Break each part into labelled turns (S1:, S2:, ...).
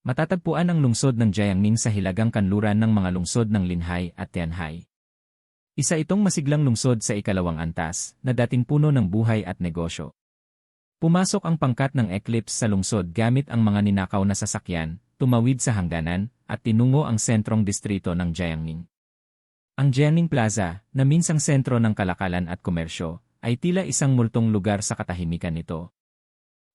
S1: Matatagpuan ang lungsod ng Jiangning sa hilagang kanluran ng mga lungsod ng Linhai at Tianhai. Isa itong masiglang lungsod sa ikalawang antas, na dating puno ng buhay at negosyo. Pumasok ang pangkat ng Eclipse sa lungsod gamit ang mga ninakaw na sasakyan, tumawid sa hangganan, at tinungo ang sentrong distrito ng Jiangning. Ang Jiangning Plaza, na minsang sentro ng kalakalan at komersyo, ay tila isang multong lugar sa katahimikan nito.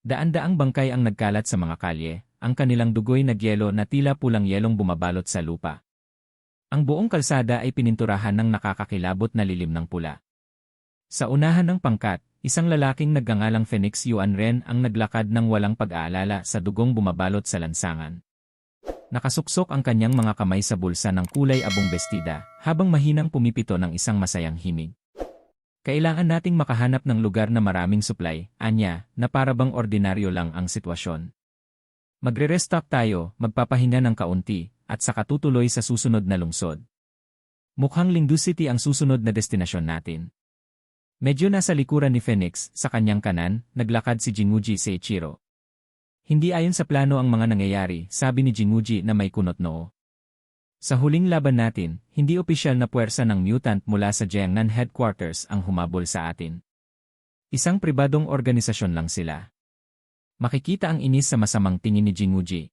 S1: Daan-daang bangkay ang nagkalat sa mga kalye, ang kanilang dugoy na gyelo na tila pulang yelong bumabalot sa lupa. Ang buong kalsada ay pininturahan ng nakakakilabot na lilim ng pula. Sa unahan ng pangkat, isang lalaking nagngangalang Phoenix Yuan Ren ang naglakad ng walang pag-aalala sa dugong bumabalot sa lansangan. Nakasuksok ang kanyang mga kamay sa bulsa ng kulay abong bestida, habang mahinang pumipito ng isang masayang himig. Kailangan nating makahanap ng lugar na maraming supply, anya, na parabang ordinaryo lang ang sitwasyon. Magre-restock tayo, magpapahinga ng kaunti, at saka tutuloy sa susunod na lungsod. Mukhang Lingdu City ang susunod na destinasyon natin. Medyo nasa likuran ni Phoenix, sa kanyang kanan, naglakad si Jinguji Seichiro. Hindi ayon sa plano ang mga nangyayari, sabi ni Jinguji na may kunot noo. Sa huling laban natin, hindi opisyal na puwersa ng mutant mula sa Jiangnan headquarters ang humabol sa atin. Isang pribadong organisasyon lang sila. Makikita ang inis sa masamang tingin ni Jinguji.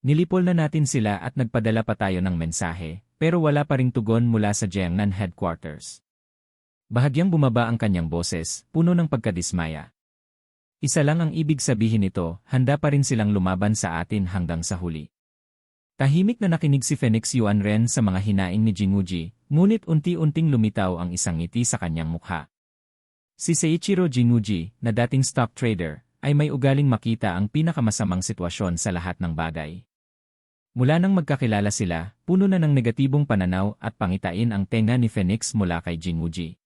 S1: Nilipol na natin sila at nagpadala pa tayo ng mensahe, pero wala pa ring tugon mula sa Jiangnan headquarters. Bahagyang bumaba ang kanyang boses, puno ng pagkadismaya. Isa lang ang ibig sabihin nito, handa pa rin silang lumaban sa atin hanggang sa huli. Tahimik na nakinig si Phoenix Yuan Ren sa mga hinaing ni Jinguji, ngunit unti-unting lumitaw ang isang ngiti sa kanyang mukha. Si Seiichiro Jinguji, na dating stock trader, ay may ugaling makita ang pinakamasamang sitwasyon sa lahat ng bagay. Mula nang magkakilala sila, puno na ng negatibong pananaw at pangitain ang tenga ni Phoenix mula kay Jinwuji.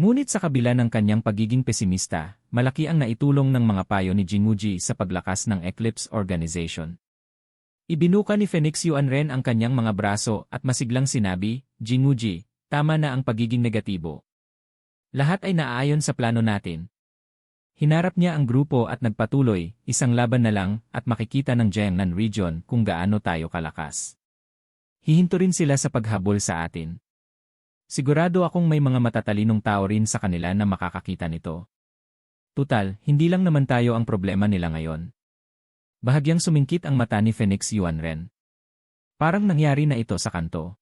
S1: Ngunit sa kabila ng kanyang pagiging pesimista, malaki ang naitulong ng mga payo ni Jinwuji sa paglakas ng Eclipse Organization. Ibinuka ni Phoenix Yuan Ren ang kanyang mga braso at masiglang sinabi, Jinwuji, tama na ang pagiging negatibo. Lahat ay naaayon sa plano natin, Hinarap niya ang grupo at nagpatuloy, isang laban na lang, at makikita ng Jiangnan region kung gaano tayo kalakas. Hihinto rin sila sa paghabol sa atin. Sigurado akong may mga matatalinong tao rin sa kanila na makakakita nito. Tutal, hindi lang naman tayo ang problema nila ngayon. Bahagyang sumingkit ang mata ni Phoenix Yuan Ren. Parang nangyari na ito sa kanto.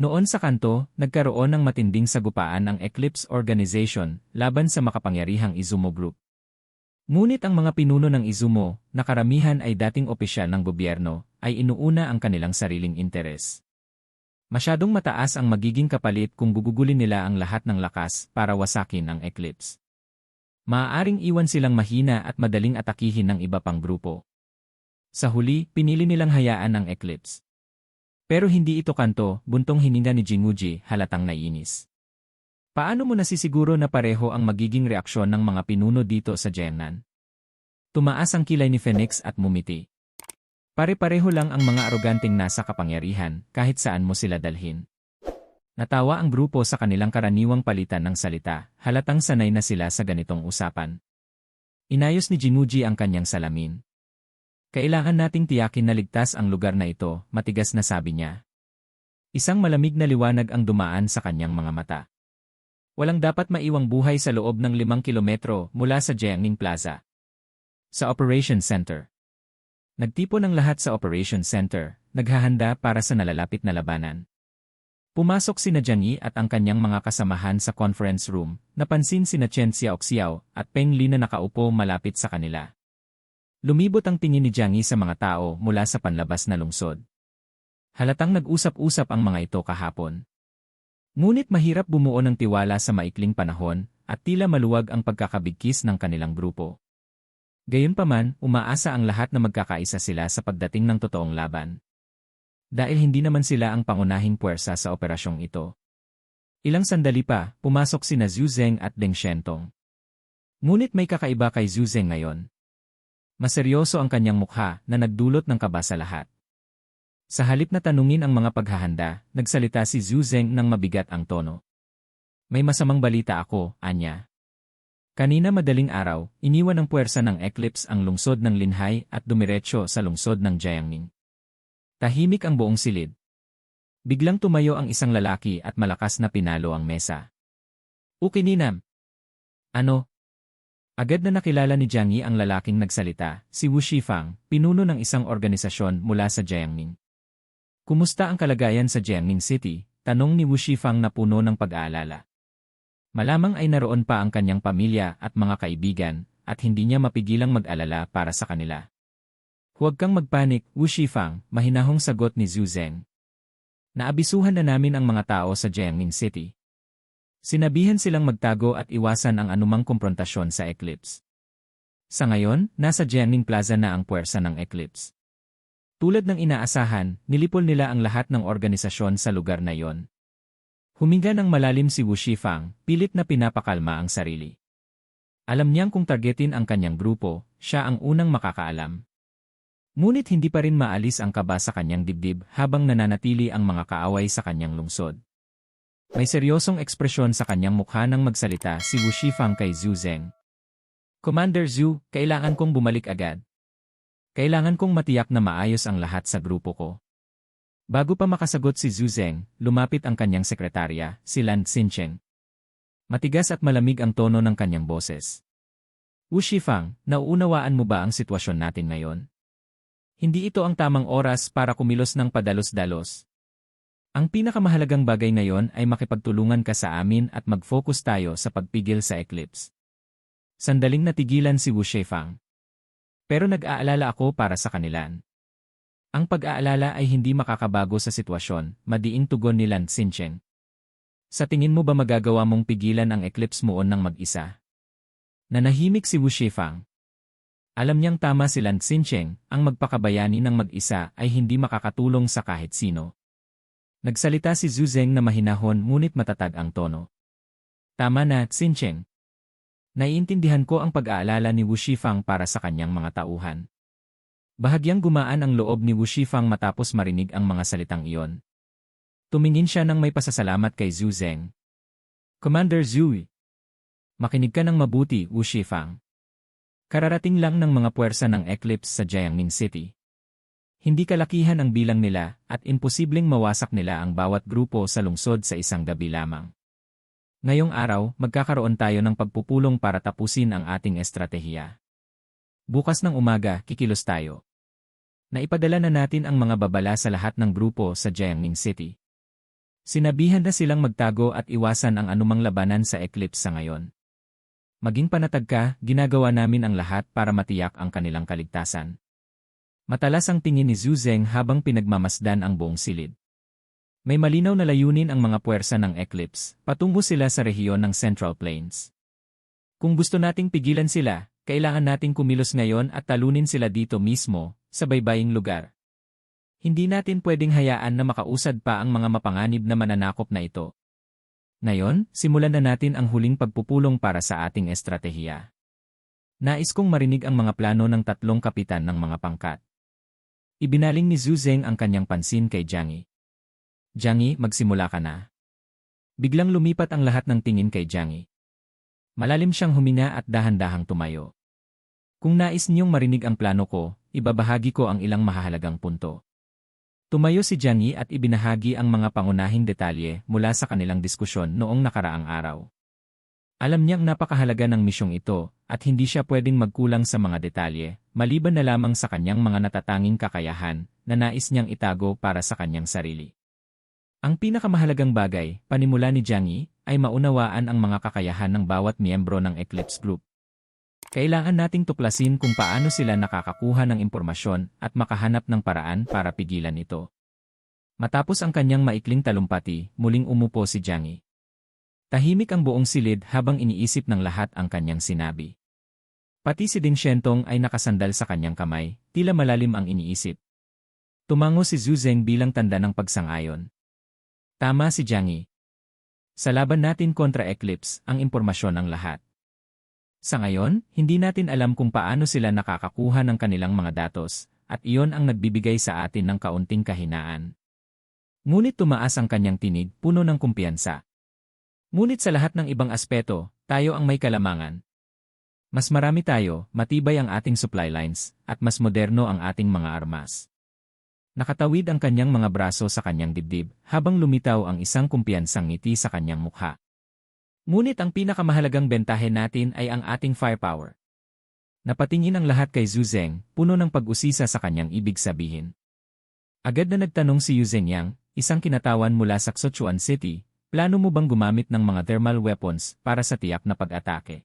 S1: Noon sa kanto, nagkaroon ng matinding sagupaan ang Eclipse Organization laban sa makapangyarihang Izumo Group. Ngunit ang mga pinuno ng Izumo, na karamihan ay dating opisyal ng gobyerno, ay inuuna ang kanilang sariling interes. Masyadong mataas ang magiging kapalit kung gugugulin nila ang lahat ng lakas para wasakin ang Eclipse. Maaaring iwan silang mahina at madaling atakihin ng iba pang grupo. Sa huli, pinili nilang hayaan ang Eclipse. Pero hindi ito kanto, buntong hininga ni Jinwuji, halatang naiinis. Paano mo nasisiguro na pareho ang magiging reaksyon ng mga pinuno dito sa Jiangnan? Tumaas ang kilay ni Phoenix at mumiti. Pare-pareho lang ang mga aroganteng nasa kapangyarihan, kahit saan mo sila dalhin. Natawa ang grupo sa kanilang karaniwang palitan ng salita, halatang sanay na sila sa ganitong usapan. Inayos ni Jinwuji ang kanyang salamin. Kailangan nating tiyakin na ligtas ang lugar na ito, matigas na sabi niya. Isang malamig na liwanag ang dumaan sa kanyang mga mata. Walang dapat maiwang buhay sa loob ng limang kilometro mula sa Jiangning Plaza. Sa Operation Center. Nagtipo ng lahat sa Operation Center, naghahanda para sa nalalapit na labanan. Pumasok si Jiang at ang kanyang mga kasamahan sa conference room, napansin si Chen Xiaoxiao at Peng Li na nakaupo malapit sa kanila. Lumibot ang tingin ni Jiangyi sa mga tao mula sa panlabas na lungsod. Halatang nag-usap-usap ang mga ito kahapon. Ngunit mahirap bumuo ng tiwala sa maikling panahon at tila maluwag ang pagkakabigkis ng kanilang grupo. Gayunpaman, umaasa ang lahat na magkakaisa sila sa pagdating ng totoong laban. Dahil hindi naman sila ang pangunahing puwersa sa operasyong ito. Ilang sandali pa, pumasok sina Zhu Zeng at Deng Shentong. Ngunit may kakaiba kay Zhu Zeng ngayon. Maseryoso ang kanyang mukha na nagdulot ng kaba sa lahat. Sa halip na tanungin ang mga paghahanda, nagsalita si Zhu Zeng ng mabigat ang tono. May masamang balita ako, Anya. Kanina madaling araw, iniwan ng puwersa ng eclipse ang lungsod ng Linhay at dumiretso sa lungsod ng Jiangning. Tahimik ang buong silid. Biglang tumayo ang isang lalaki at malakas na pinalo ang mesa. Ukininam. Ano? Agad na nakilala ni Jiang Yi ang lalaking nagsalita, si Wu Shifang, pinuno ng isang organisasyon mula sa Jiangning. Kumusta ang kalagayan sa Jiangning City? Tanong ni Wu Shifang na puno ng pag-aalala. Malamang ay naroon pa ang kanyang pamilya at mga kaibigan, at hindi niya mapigilang mag-alala para sa kanila. Huwag kang magpanik, Wu Shifang, mahinahong sagot ni Zhu Zeng. Naabisuhan na namin ang mga tao sa Jiangning City. Sinabihan silang magtago at iwasan ang anumang komprontasyon sa Eclipse. Sa ngayon, nasa Jiangning Plaza na ang puwersa ng Eclipse. Tulad ng inaasahan, nilipol nila ang lahat ng organisasyon sa lugar na yon. Huminga ng malalim si Wu Shifang, pilit na pinapakalma ang sarili. Alam niyang kung targetin ang kanyang grupo, siya ang unang makakaalam. Ngunit hindi pa rin maalis ang kaba sa kanyang dibdib habang nananatili ang mga kaaway sa kanyang lungsod. May seryosong ekspresyon sa kanyang mukha nang magsalita si Wu Shifang kay Zhu Zeng. Commander Zhu, kailangan kong bumalik agad. Kailangan kong matiyak na maayos ang lahat sa grupo ko. Bago pa makasagot si Zhu Zeng, lumapit ang kanyang sekretarya, si Lan Xincheng. Matigas at malamig ang tono ng kanyang boses. Wu Shifang, nauunawaan mo ba ang sitwasyon natin ngayon? Hindi ito ang tamang oras para kumilos ng padalos-dalos. Ang pinakamahalagang bagay ngayon ay makipagtulungan ka sa amin at mag-focus tayo sa pagpigil sa eclipse. Sandaling natigilan si Wu Shifang. Pero nag-aalala ako para sa kanilan. Ang pag-aalala ay hindi makakabago sa sitwasyon, madiing tugon ni Lan Xincheng. Sa tingin mo ba magagawa mong pigilan ang eclipse mo ng mag-isa? Nanahimik si Wu Shifang. Alam niyang tama si Lan Xincheng, ang magpakabayani ng mag-isa ay hindi makakatulong sa kahit sino. Nagsalita si Zhu Zeng na mahinahon ngunit matatag ang tono. Tama na, Xincheng. Naiintindihan ko ang pag-aalala ni Wu Shifang para sa kanyang mga tauhan. Bahagyang gumaan ang loob ni Wu Shifang matapos marinig ang mga salitang iyon. Tumingin siya ng may pasasalamat kay Zhu Zeng. Commander Zhu, makinig ka ng mabuti, Wu Shifang. Kararating lang ng mga puwersa ng Eclipse sa Jiangning City. Hindi kalakihan ang bilang nila at imposibleng mawasak nila ang bawat grupo sa lungsod sa isang gabi lamang. Ngayong araw, magkakaroon tayo ng pagpupulong para tapusin ang ating estratehiya. Bukas ng umaga, kikilos tayo. Naipadala na natin ang mga babala sa lahat ng grupo sa Jiangning City. Sinabihan na silang magtago at iwasan ang anumang labanan sa eclipse sa ngayon. Maging panatag ka, ginagawa namin ang lahat para matiyak ang kanilang kaligtasan. Matalas ang tingin ni Zhu Zeng habang pinagmamasdan ang buong silid. May malinaw na layunin ang mga puwersa ng eclipse, patungo sila sa rehiyon ng Central Plains. Kung gusto nating pigilan sila, kailangan nating kumilos ngayon at talunin sila dito mismo, sa baybaying lugar. Hindi natin pwedeng hayaan na makausad pa ang mga mapanganib na mananakop na ito. Ngayon, simulan na natin ang huling pagpupulong para sa ating estratehiya. Nais kong marinig ang mga plano ng tatlong kapitan ng mga pangkat. Ibinaling ni Zhu ang kanyang pansin kay Jiang Jiang magsimula ka na. Biglang lumipat ang lahat ng tingin kay Jiang Malalim siyang huminga at dahan-dahang tumayo. Kung nais niyong marinig ang plano ko, ibabahagi ko ang ilang mahahalagang punto. Tumayo si Jiang Yi at ibinahagi ang mga pangunahing detalye mula sa kanilang diskusyon noong nakaraang araw. Alam niyang napakahalaga ng misyong ito at hindi siya pwedeng magkulang sa mga detalye, maliban na lamang sa kanyang mga natatanging kakayahan na nais niyang itago para sa kanyang sarili. Ang pinakamahalagang bagay, panimula ni Jiang ay maunawaan ang mga kakayahan ng bawat miyembro ng Eclipse Group. Kailangan nating tuklasin kung paano sila nakakakuha ng impormasyon at makahanap ng paraan para pigilan ito. Matapos ang kanyang maikling talumpati, muling umupo si Jiang Tahimik ang buong silid habang iniisip ng lahat ang kanyang sinabi. Pati si Ding Shentong ay nakasandal sa kanyang kamay, tila malalim ang iniisip. Tumango si Zhu Zeng bilang tanda ng pagsang-ayon. Tama si Jiang Sa laban natin kontra Eclipse, ang impormasyon ang lahat. Sa ngayon, hindi natin alam kung paano sila nakakakuha ng kanilang mga datos, at iyon ang nagbibigay sa atin ng kaunting kahinaan. Ngunit tumaas ang kanyang tinig, puno ng kumpiyansa. Ngunit sa lahat ng ibang aspeto, tayo ang may kalamangan. Mas marami tayo, matibay ang ating supply lines, at mas moderno ang ating mga armas. Nakatawid ang kanyang mga braso sa kanyang dibdib, habang lumitaw ang isang kumpiyansang ngiti sa kanyang mukha. Ngunit ang pinakamahalagang bentahe natin ay ang ating firepower. Napatingin ang lahat kay Zhu Zeng, puno ng pag-usisa sa kanyang ibig sabihin. Agad na nagtanong si Yu Zhengyang, isang kinatawan mula sa Xochuan City, plano mo bang gumamit ng mga thermal weapons para sa tiyak na pag-atake?